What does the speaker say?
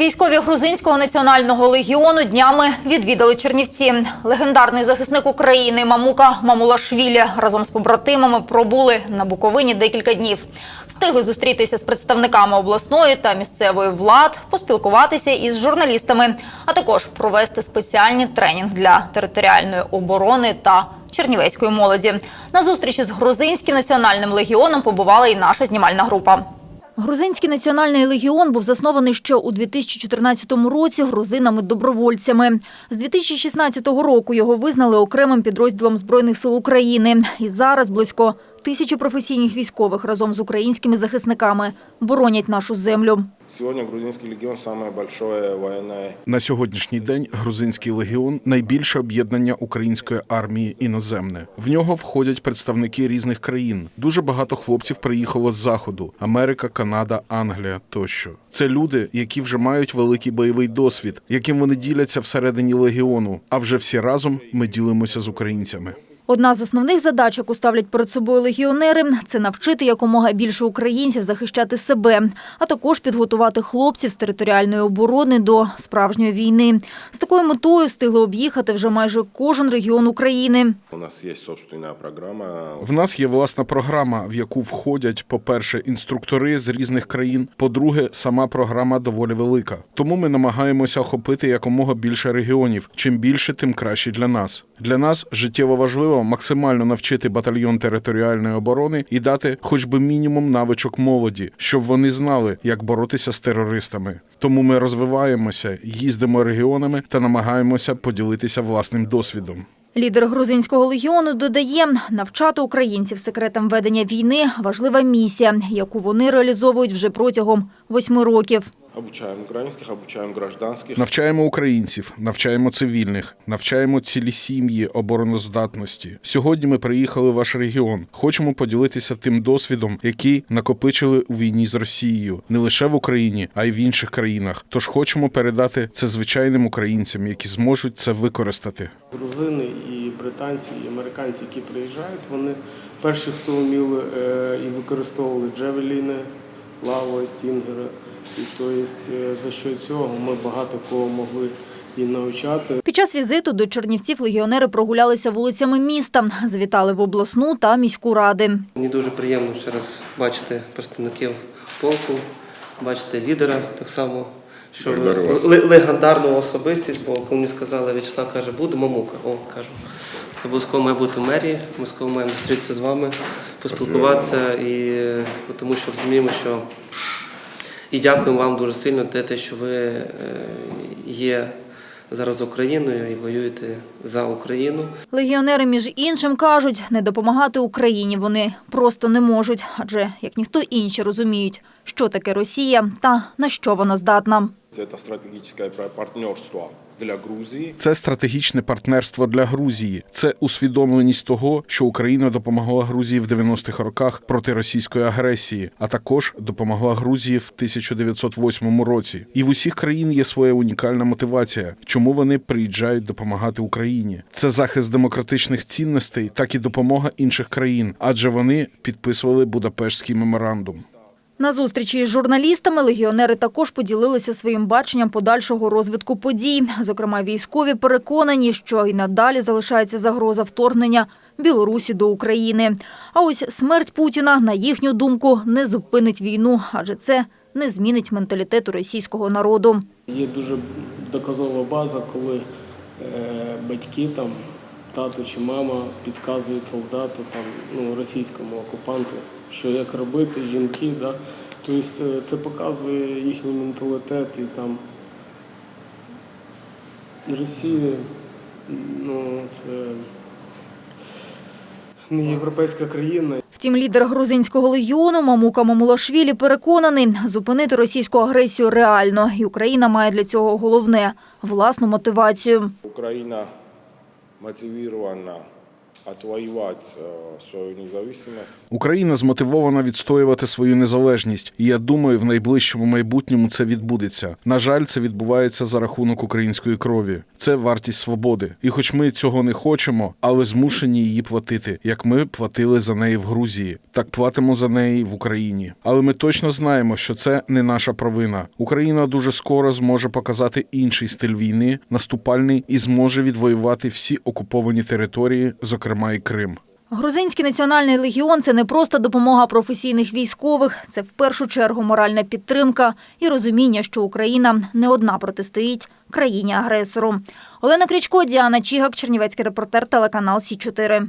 Військові грузинського національного легіону днями відвідали Чернівці. Легендарний захисник України Мамука Мамулашвілі разом з побратимами пробули на Буковині декілька днів. Встигли зустрітися з представниками обласної та місцевої влад, поспілкуватися із журналістами, а також провести спеціальний тренінг для територіальної оборони та чернівецької молоді. На зустрічі з грузинським національним легіоном побувала і наша знімальна група. Грузинський національний легіон був заснований ще у 2014 році грузинами-добровольцями. З 2016 року його визнали окремим підрозділом Збройних сил України. І зараз близько тисячі професійних військових разом з українськими захисниками боронять нашу землю. Сегодня грузинский легион самое большое военное На сьогоднішній день грузинський легіон найбільше об'єднання української армії іноземне. В нього входять представники різних країн. Дуже багато хлопців приїхало з заходу: Америка, Канада, Англія тощо. Це люди, які вже мають великий бойовий досвід, яким вони діляться всередині легіону. А вже всі разом ми ділимося з українцями. Одна з основних задач, яку ставлять перед собою легіонери, це навчити якомога більше українців захищати себе, а також підготувати хлопців з територіальної оборони до справжньої війни. З такою метою встигли об'їхати вже майже кожен регіон України. У нас есть собственная программа. В нас є власна програма, в яку входять, по-перше, інструктори з різних країн. По-друге, сама програма доволі велика. Тому ми намагаємося охопити якомога більше регіонів. Чим більше, тим краще для нас. Для нас життєво важливо максимально навчити батальйон територіальної оборони і дати хоч би мінімум навичок молоді, щоб вони знали, як боротися з терористами. Тому ми розвиваємося, їздимо регіонами та намагаємося поділитися власним досвідом. Лідер грузинського легіону додає, навчати українців секретам ведення війни – важлива місія, яку вони реалізовують вже протягом восьми років. Обучаем украинских, обучаем гражданских. Навчаємо українців, навчаємо цивільних, навчаємо цілі сім'ї обороноздатності. Сьогодні ми приїхали в ваш регіон. Хочемо поділитися тим досвідом, який накопичили у війні з Росією, не лише в Україні, а й в інших країнах. Тож хочемо передати це звичайним українцям, які зможуть це використати. грузини і британці, і американці, які приїжджають, вони перші, хто вміли е, і використовували джевеліни, лаву, Стінгера. І то є, е, за що цього ми багато кого могли і навчати. Під час візиту до Чернівців легіонери прогулялися вулицями міста, завітали в обласну та міську ради. Мені дуже приємно ще раз бачити представників полку, бачити лідера так само, що ви ле- легендарну особистість, бо коли мені сказали, В'ячеслав каже, буде мамука. О, кажу, це обов'язково має бути в мерії, ми обов'язково маємо зустрітися з вами, поспілкуватися, і, е, тому що розуміємо, що і дякуємо вам дуже сильно за те, що ви е, є зараз з Україною і воюєте за Україну. Легіонери, між іншим, кажуть, не допомагати Україні вони просто не можуть, адже як ніхто інші розуміють, що таке Росія та на що вона здатна. Це стратегічне пар- партнерство для Грузии. Це стратегічне партнерство для Грузії. Це усвідомленість того, що Україна допомогла Грузії в 90-х роках проти російської агресії, а також допомогла Грузії в 1908 році. І в усіх країн є своя унікальна мотивація, чому вони приїжджають допомагати Україні. Це захист демократичних цінностей, так і допомога інших країн, адже вони підписували Будапештський меморандум. На зустрічі із журналістами легіонери також поділилися своїм баченням подальшого розвитку подій. Зокрема, військові переконані, що і надалі залишається загроза вторгнення Білорусі до України. А ось смерть Путіна, на їхню думку, не зупинить війну, адже це не змінить менталітету російського народу. Є дуже доказова база, коли е, батьки там, тато чи мама підказують солдату, там, ну, російському окупанту, що як робити, жінки. Да? Тобто е, це показує їхній менталітет і там Росія, ну, це не європейська країна. Втім, лідер грузинського легіону Мамука Мамулашвілі переконаний, зупинити російську агресію реально, і Україна має для цього головне власну мотивацію. Украина мотивирована отвоевать э, свою независимость. Україна змотивована відстоювати свою незалежність, і я думаю, в найближчому майбутньому це відбудеться. На жаль, це відбувається за рахунок української крові. Це вартість свободи. І хоч ми цього не хочемо, але змушені її платити, як ми платили за неї в Грузії, так платимо за неї в Україні. Але ми точно знаємо, що це не наша провина. Україна дуже скоро зможе показати інший стиль війни, наступальний, і зможе відвоювати всі окуповані території, зокрема і Крим. Грузинський національний легіон це не просто допомога професійних військових, це в першу чергу моральна підтримка і розуміння, що Україна не одна протистоїть країні агресору. Олена Крічко, Діана Чігак, Чернівецький репортер, телеканал Сі 4